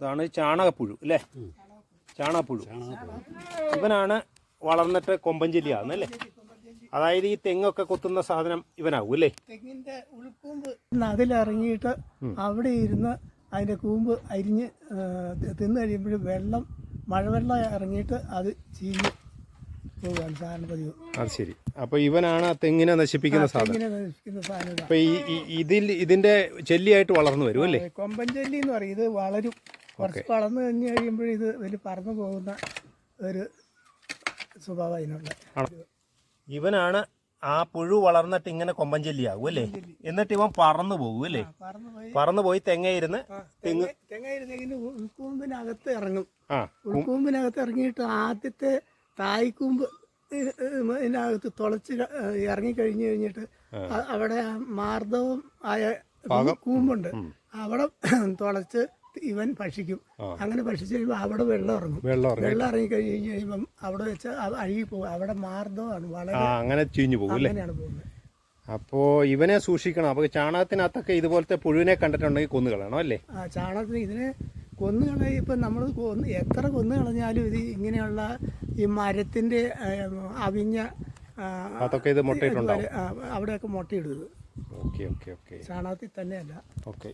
ഇതാണ് ചാണകപ്പുഴു അല്ലേ? ചാണകപ്പുഴു. ഇവനാണ് വളർന്നിട്ട് കൊമ്പഞ്ചെല്ലിയാകുന്നത് അല്ലേ? അതായത് ഈ തെങ്ങൊക്കെ കൊത്തുന്ന സാധനം ഇവനാവും അല്ലേ? തെങ്ങിന്റെ ഉൾക്കൂമ്പ് അതിലിറങ്ങിയിട്ട് അവിടെ ഇരുന്ന് അതിന്റെ കൂമ്പ് അരിഞ്ഞ് തിന്നു കഴിയുമ്പോൾ വെള്ളം മഴവെള്ളം ഇറങ്ങിയിട്ട് അത് ചീഞ്ഞ് പോവുകയാണ് സാധാരണ പതിവ്. അത് ശരി. അപ്പൊ ഇവനാണ് ആ തെങ്ങിനെ നശിപ്പിക്കുന്ന സാധനം. നശിക്കുന്ന സാധനം അപ്പോൾ അപ്പൊ ഈ ഇതിൽ ഇതിന്റെ ചെല്ലിയായിട്ട് വളർന്നു വരും അല്ലേ? കൊമ്പൻ ചെല്ലി എന്ന് പറയും. ഇത് വളരും. കുറച്ച് വളർന്നു കഴിഞ്ഞ് കഴിയുമ്പോൾ ഇത് വലിയ പറന്നു പോകുന്ന ഒരു സ്വഭാവം അതിനുള്ള. ഇവനാണ് ആ പുഴു വളർന്നിട്ട് ഇങ്ങനെ കൊമ്പൻ കൊമ്പഞ്ചെല്ലിയാകും അല്ലേ? എന്നിട്ട് ഇവൻ പറന്നു പോകും അല്ലേ? പറന്നു പോയി. തെങ്ങയിരുന്ന് തെങ്ങ ഉൾക്കൂമ്പിനകത്ത് ഇറങ്ങും. ആ ഉൾക്കൂമ്പിനകത്ത് ഇറങ്ങിയിട്ട് ആദ്യത്തെ തായ്ക്കൂമ്പ് ഇതിനകത്ത് തുളച്ച് ക- ഇറങ്ങി കഴിഞ്ഞു കഴിഞ്ഞിട്ട് അവിടെ മാർദ്ദവം ആയ കൂമ്പുണ്ട്. അവിടെ തുളച്ച് ഇവൻ ഭക്ഷിക്കും. അങ്ങനെ ഭക്ഷിച്ച് കഴിയുമ്പോൾ അവിടെ വെള്ളം ഇറങ്ങും. വെള്ളം ഇറങ്ങി. കഴിഞ്ഞ് കഴിയുമ്പം അവിടെ വെച്ച് അഴുകി പോകും. അവിടെ മാർദ്ദമാണ് വളരെ അങ്ങനെ ചീഞ്ഞു പോകും അങ്ങനെയാണ് പോകുന്നത്. അപ്പോ ഇവനെ സൂക്ഷിക്കണം. അപ്പൊ ചാണകത്തിനകത്തൊക്കെ ഇതുപോലത്തെ പുഴുവിനെ കണ്ടിട്ടുണ്ടെങ്കിൽ കൊന്നു കളയണം അല്ലേ? ആ ചാണകത്തിന് ഇതിനെ കൊന്നു കളയും ഇപ്പം നമ്മൾ കൊന്ന് എത്ര കൊന്നു കളഞ്ഞാലും ഇത് ഇങ്ങനെയുള്ള ഈ മരത്തിന്റെ അവിഞ്ഞ അതൊക്കെ ഇത് മുട്ടയിട്ടുണ്ടാവും. അവിടെയൊക്കെ മുട്ടയിടുന്നത്. Okay okay okay. ചാണകത്തിൽ തന്നെയല്ല. ഓക്കെ.